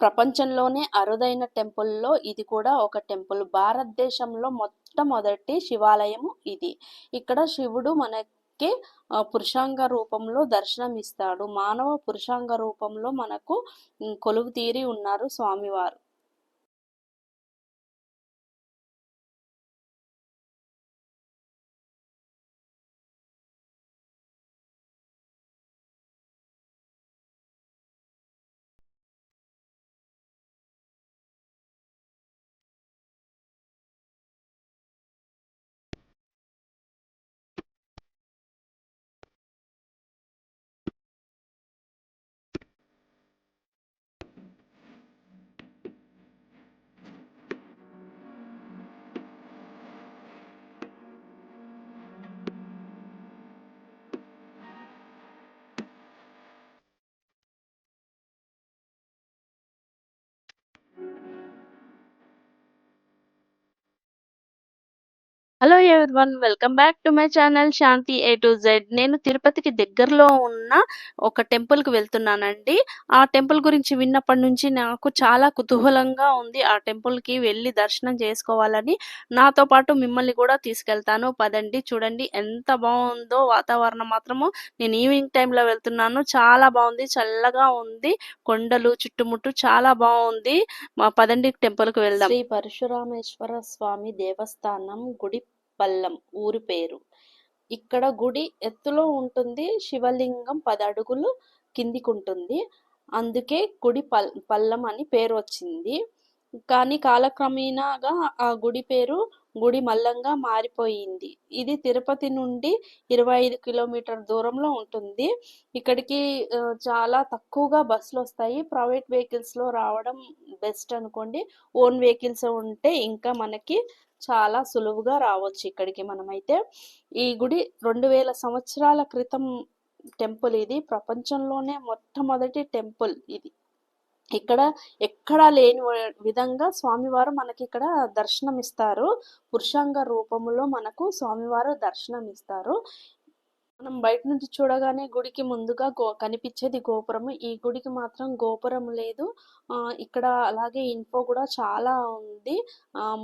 ప్రపంచంలోనే అరుదైన టెంపుల్లో ఇది కూడా ఒక టెంపుల్. భారతదేశంలో మొట్టమొదటి శివాలయం ఇది. ఇక్కడ శివుడు మనకి పురుషాంగ రూపంలో దర్శనం ఇస్తాడు మానవ పురుషాంగ రూపంలో మనకు కొలువు తీరి ఉన్నారు స్వామివారు. Hello everyone welcome back to my channel Shanti A to Z నేను తిరుపతికి దగ్గరలో ఉన్న ఒక టెంపుల్కి వెళ్తున్నానండి. ఆ టెంపుల్ గురించి విన్నప్పటి నుంచి నాకు చాలా కుతూహలంగా ఉంది. ఆ టెంపుల్కి వెళ్ళి దర్శనం చేసుకోవాలని నాతో పాటు మిమ్మల్ని కూడా తీసుకెళ్తాను. పదండి చూడండి ఎంత బాగుందో వాతావరణం మాత్రము. నేను ఈవినింగ్ టైంలో వెళ్తున్నాను. చాలా బాగుంది చల్లగా ఉంది. కొండలు చుట్టుముట్టు చాలా బాగుంది. మా పదండి టెంపుల్కి వెళ్దాం. శ్రీ పరశురామేశ్వర స్వామి దేవస్థానం గుడి పల్లం ఊరి పేరు. ఇక్కడ గుడి ఎత్తులో ఉంటుంది. శివలింగం పది అడుగులు కిందికి ఉంటుంది అందుకే గుడి పల్ పల్లం అని పేరు వచ్చింది. కానీ కాలక్రమేణాగా ఆ గుడి పేరు గుడి మల్లంగా మారిపోయింది. ఇది తిరుపతి నుండి ఇరవై ఐదు కిలోమీటర్ దూరంలో ఉంటుంది. ఇక్కడికి చాలా తక్కువగా బస్సులు వస్తాయి. ప్రైవేట్ వెహికల్స్లో రావడం బెస్ట్ అనుకోండి. ఓన్ వెహికల్స్ ఉంటే ఇంకా మనకి చాలా సులువుగా రావచ్చు ఇక్కడికి మనమైతే. ఈ గుడి రెండు వేల సంవత్సరాల క్రితం టెంపుల్ ఇది. ప్రపంచంలోనే మొట్టమొదటి టెంపుల్ ఇది. ఇక్కడ ఎక్కడా లేని విధంగా స్వామివారు మనకి ఇక్కడ దర్శనం ఇస్తారు పురుషాంగ రూపంలో మనకు స్వామివారు దర్శనం ఇస్తారు మనం బయట నుంచి చూడగానే గుడికి ముందుగా గో కనిపించేది గోపురము. ఈ గుడికి మాత్రం గోపురం లేదు. ఇక్కడ అలాగే ఇన్ఫో కూడా చాలా ఉంది.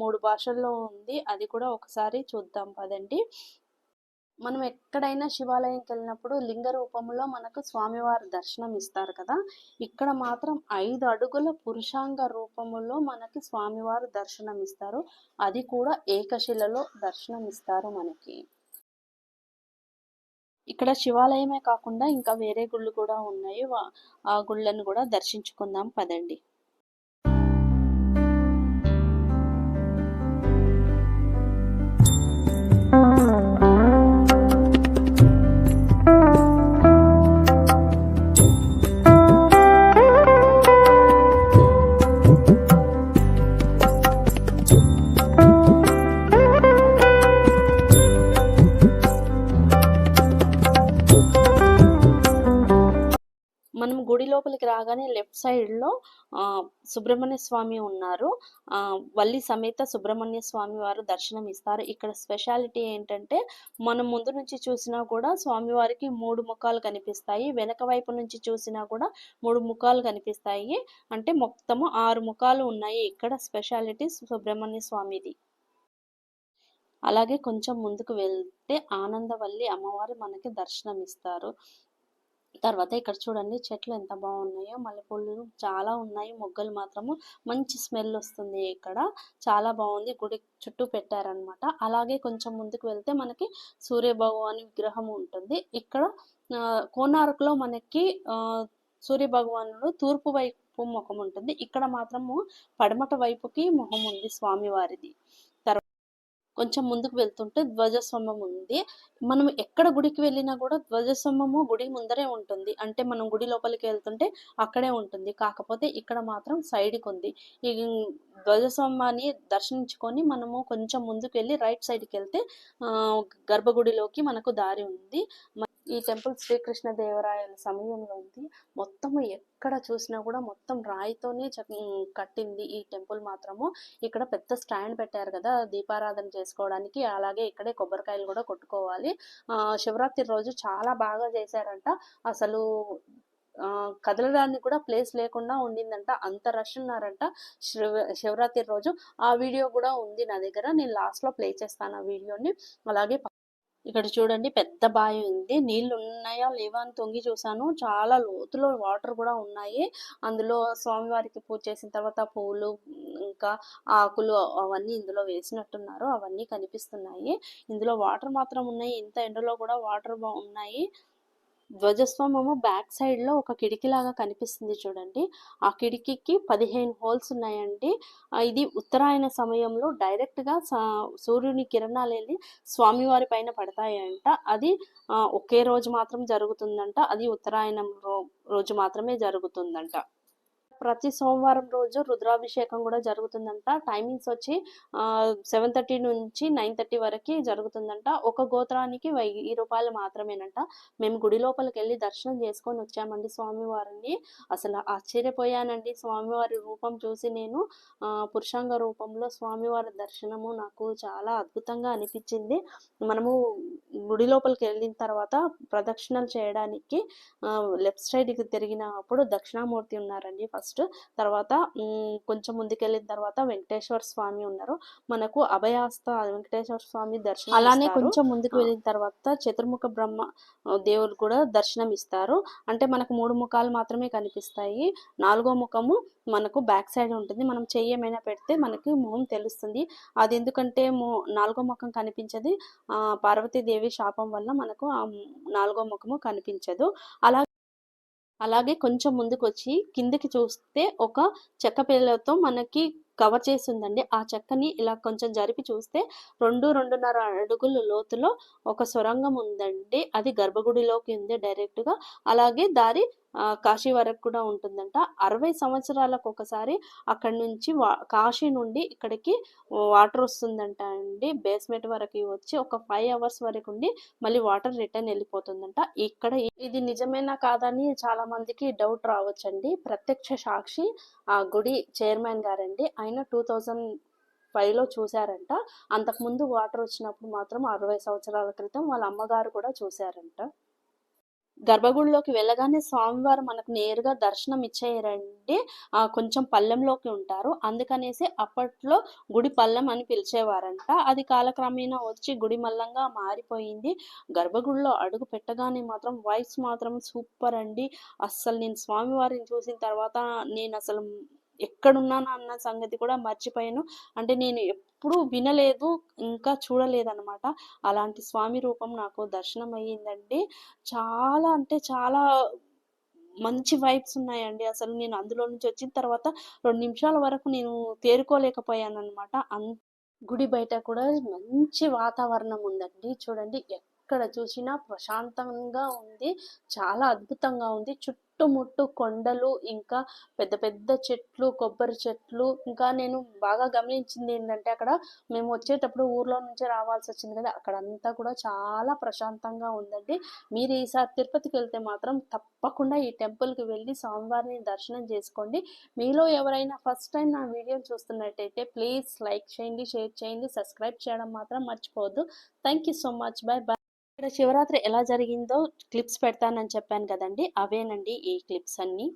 మూడు భాషల్లో ఉంది. అది కూడా ఒకసారి చూద్దాం పదండి. మనం ఎక్కడైనా శివాలయంకి వెళ్ళినప్పుడు లింగ రూపంలో మనకు స్వామివారి దర్శనం ఇస్తారు కదా. ఇక్కడ మాత్రం ఐదు అడుగుల పురుషాంగ రూపములో మనకి స్వామివారు దర్శనం ఇస్తారు అది కూడా ఏకశిలలో దర్శనం ఇస్తారు మనకి. ఇక్కడ శివాలయమే కాకుండా ఇంకా వేరే గుళ్ళు కూడా ఉన్నాయి. ఆ గుళ్ళను కూడా దర్శించుకుందాం పదండి. గుడి లోపలికి రాగానే లెఫ్ట్ సైడ్లో సుబ్రహ్మణ్య స్వామి ఉన్నారు. వల్లి సమేత సుబ్రహ్మణ్య స్వామి వారు దర్శనం ఇస్తారు ఇక్కడ స్పెషాలిటీ ఏంటంటే మనం ముందు నుంచి చూసినా కూడా స్వామివారికి మూడు ముఖాలు కనిపిస్తాయి. వెనక వైపు నుంచి చూసినా కూడా మూడు ముఖాలు కనిపిస్తాయి. అంటే మొత్తము ఆరు ముఖాలు ఉన్నాయి ఇక్కడ స్పెషాలిటీ సుబ్రహ్మణ్య స్వామిది. అలాగే కొంచెం ముందుకు వెళ్తే ఆనందవల్లి అమ్మవారు మనకి దర్శనం ఇస్తారు తర్వాత ఇక్కడ చూడండి చెట్లు ఎంత బాగున్నాయో మల్లెపూలు చాలా ఉన్నాయి మొగ్గలు మాత్రము. మంచి స్మెల్ వస్తుంది ఇక్కడ. చాలా బాగుంది. గుడి చుట్టూ పెట్టారనమాట అలాగే కొంచెం ముందుకు వెళ్తే మనకి సూర్య భగవాన్ విగ్రహం ఉంటుంది. ఇక్కడ కోనార్కులో మనకి సూర్యభగవానుడు సూర్య భగవానుడు తూర్పు వైపు ముఖం ఉంటుంది. ఇక్కడ మాత్రము పడమట వైపుకి ముఖం ఉంది స్వామివారిది. కొంచెం ముందుకు వెళ్తుంటే ధ్వజస్తంభం ఉంది. మనం ఎక్కడ గుడికి వెళ్ళినా కూడా ధ్వజస్తంభము గుడి ముందరే ఉంటుంది. అంటే మనం గుడి లోపలికి వెళ్తుంటే అక్కడే ఉంటుంది. కాకపోతే ఇక్కడ మాత్రం సైడ్కి ఉంది. ఈ ధ్వజస్తంభాన్ని దర్శించుకొని మనము కొంచెం ముందుకు వెళ్ళి రైట్ సైడ్కి వెళ్తే గర్భగుడిలోకి మనకు దారి ఉంది. ఈ టెంపుల్ శ్రీకృష్ణ దేవరాయల సమయంలో ఉంది. మొత్తం ఎక్కడ చూసినా కూడా మొత్తం రాయితోనే కట్టింది ఈ టెంపుల్ మాత్రము. ఇక్కడ పెద్ద స్టాండ్ పెట్టారు కదా దీపారాధన చేసుకోవడానికి. అలాగే ఇక్కడే కొబ్బరికాయలు కూడా కొట్టుకోవాలి. శివరాత్రి రోజు చాలా బాగా చేశారంట. అసలు కదలడానికి కూడా ప్లేస్ లేకుండా ఉండిందంట. అంత రష్ ఉన్నారంట శివ శివరాత్రి రోజు. ఆ వీడియో కూడా ఉంది నా దగ్గర. నేను లాస్ట్లో ప్లే చేస్తాను ఆ వీడియోని. అలాగే ఇక్కడ చూడండి పెద్ద బావి ఉంది. నీళ్ళు ఉన్నాయా లేవా అని తొంగి చూసాను చాలా లోతులో వాటర్ కూడా ఉన్నాయి. అందులో స్వామివారికి పూజ చేసిన తర్వాత పూలు ఇంకా ఆకులు అవన్నీ ఇందులో వేసినట్టున్నారు. అవన్నీ కనిపిస్తున్నాయి. ఇందులో వాటర్ మాత్రం ఉన్నాయి. ఇంత ఎండలో కూడా వాటర్ ఉన్నాయి. ధ్వజస్తంభము బ్యాక్ సైడ్లో ఒక కిటికీలాగా కనిపిస్తుంది చూడండి. ఆ కిటికీకి పదిహేను హోల్స్ ఉన్నాయండి. ఇది ఉత్తరాయణ సమయంలో డైరెక్ట్గా సూర్యుని కిరణాలు వెళ్ళి స్వామివారి పైన పడతాయంట. అది ఒకే రోజు మాత్రం జరుగుతుందంట. అది ఉత్తరాయణం రో- రోజు మాత్రమే జరుగుతుందంట. ప్రతి సోమవారం రోజు రుద్రాభిషేకం కూడా జరుగుతుందంట. టైమింగ్స్ వచ్చి సెవెన్ థర్టీ నుంచి నైన్ థర్టీ వరకు జరుగుతుందంట. ఒక గోత్రానికి వెయ్యి రూపాయలు మాత్రమేనంట. మేము గుడి లోపలికి వెళ్ళి దర్శనం చేసుకొని వచ్చామండి స్వామివారిని. అసలు ఆశ్చర్యపోయానండి. స్వామివారి రూపం చూసి నేను పురుషాంగ రూపంలో స్వామివారి దర్శనము నాకు చాలా అద్భుతంగా అనిపించింది. మనము గుడి లోపలికి వెళ్ళిన తర్వాత ప్రదక్షిణలు చేయడానికి లెఫ్ట్ సైడ్కి తిరిగినప్పుడు దక్షిణామూర్తి ఉన్నారండి. ఫస్ట్ తర్వాత ఉమ్, కొంచెం ముందుకెళ్ళిన తర్వాత వెంకటేశ్వర స్వామి ఉన్నారు. మనకు అభయాస్త వెంకటేశ్వర స్వామి దర్శనం అలానే. కొంచెం ముందుకు వెళ్ళిన తర్వాత చతుర్ముఖ బ్రహ్మ దేవుడు కూడా దర్శనం ఇస్తారు. అంటే మనకు మూడు ముఖాలు మాత్రమే కనిపిస్తాయి. నాలుగో ముఖము మనకు బ్యాక్ సైడ్ ఉంటుంది. మనం చెయ్యి ఏమైనా పెడితే మనకి మొహం తెలుస్తుంది. అది ఎందుకంటే మో నాలుగో ముఖం కనిపించదు. ఆ, పార్వతీదేవి శాపం వల్ల మనకు ఆ నాలుగో ముఖము కనిపించదు. అలా అలాగే కొంచెం ముందుకు వచ్చి కిందకి చూస్తే ఒక చెక్క పిల్లలతో మనకి కవర్ చేసి ఉందండి ఆ చెక్కని ఇలా కొంచెం జరిపి చూస్తే రెండు రెండున్నర అడుగుల లోతులో ఒక సొరంగం ఉందండి. అది గర్భగుడిలోకి ఉంది డైరెక్ట్గా. అలాగే దారి కాశీ వరకు కూడా ఉంటుందంట. అరవై సంవత్సరాలకు ఒకసారి అక్కడ నుంచి వా- కాశీ నుండి ఇక్కడికి వాటర్ వస్తుందంట అండి. బేస్మెంట్ వరకు వచ్చి ఒక ఫైవ్ అవర్స్ వరకు ఉండి మళ్ళీ వాటర్ రిటర్న్ వెళ్ళిపోతుందంట. ఇక్కడ ఇది నిజమేనా కాదని చాలా మందికి డౌట్ రావచ్చండి. ప్రత్యక్ష సాక్షి ఆ గుడి చైర్మన్ గారండి. ఆయన టూ థౌజండ్ ఫైవ్లో చూశారంట. అంతకుముందు వాటర్ వచ్చినప్పుడు మాత్రం అరవై సంవత్సరాల క్రితం వాళ్ళ అమ్మగారు కూడా చూశారంట. గర్భగుడిలోకి వెళ్ళగానే స్వామివారు మనకు నేరుగా దర్శనం ఇచ్చేయరండి కొంచెం పల్లెంలోకి ఉంటారు. అందుకనేసి అప్పట్లో గుడి పల్లెం అని పిలిచేవారంట. అది కాలక్రమేణా వచ్చి గుడి మల్లంగా మారిపోయింది. గర్భగుడిలో అడుగు పెట్టగానే మాత్రం వైబ్స్ మాత్రం సూపర్ అండి. అస్సలు నేను స్వామివారిని చూసిన తర్వాత నేను అసలు ఎక్కడున్నాను అన్న సంగతి కూడా మర్చిపోయాను. అంటే నేను ఎప్పుడూ వినలేదు ఇంకా చూడలేదు అనమాట అలాంటి స్వామి రూపం నాకు దర్శనం అయ్యిందండి చాలా అంటే చాలా మంచి వైబ్స్ ఉన్నాయండి. అసలు నేను అందులో నుంచి వచ్చిన తర్వాత రెండు నిమిషాల వరకు నేను తేరుకోలేకపోయాను అనమాట అన్ గుడి బయట కూడా మంచి వాతావరణం ఉందండి. చూడండి ఎక్కడ చూసినా ప్రశాంతంగా ఉంది. చాలా అద్భుతంగా ఉంది. చుట్టుముట్టు కొండలు ఇంకా పెద్ద పెద్ద చెట్లు కొబ్బరి చెట్లు. ఇంకా నేను బాగా గమనించింది ఏంటంటే అక్కడ మేము వచ్చేటప్పుడు ఊర్లో నుంచి రావాల్సి వచ్చింది కదా అక్కడ అంతా కూడా చాలా ప్రశాంతంగా ఉందండి. మీరు ఈసారి తిరుపతికి వెళ్తే మాత్రం తప్పకుండా ఈ టెంపుల్కి వెళ్ళి స్వామివారిని దర్శనం చేసుకోండి. మీలో ఎవరైనా ఫస్ట్ టైం నా వీడియో చూస్తున్నట్టయితే ప్లీజ్ లైక్ చేయండి షేర్ చేయండి సబ్స్క్రైబ్ చేయడం మాత్రం మర్చిపోవద్దు. Thank you so much. Bye bye ఇక్కడ శివరాత్రి ఎలా జరిగిందో క్లిప్స్ పెడతానని చెప్పాను కదండి. అవేనండి ఈ క్లిప్స్ అన్నీ?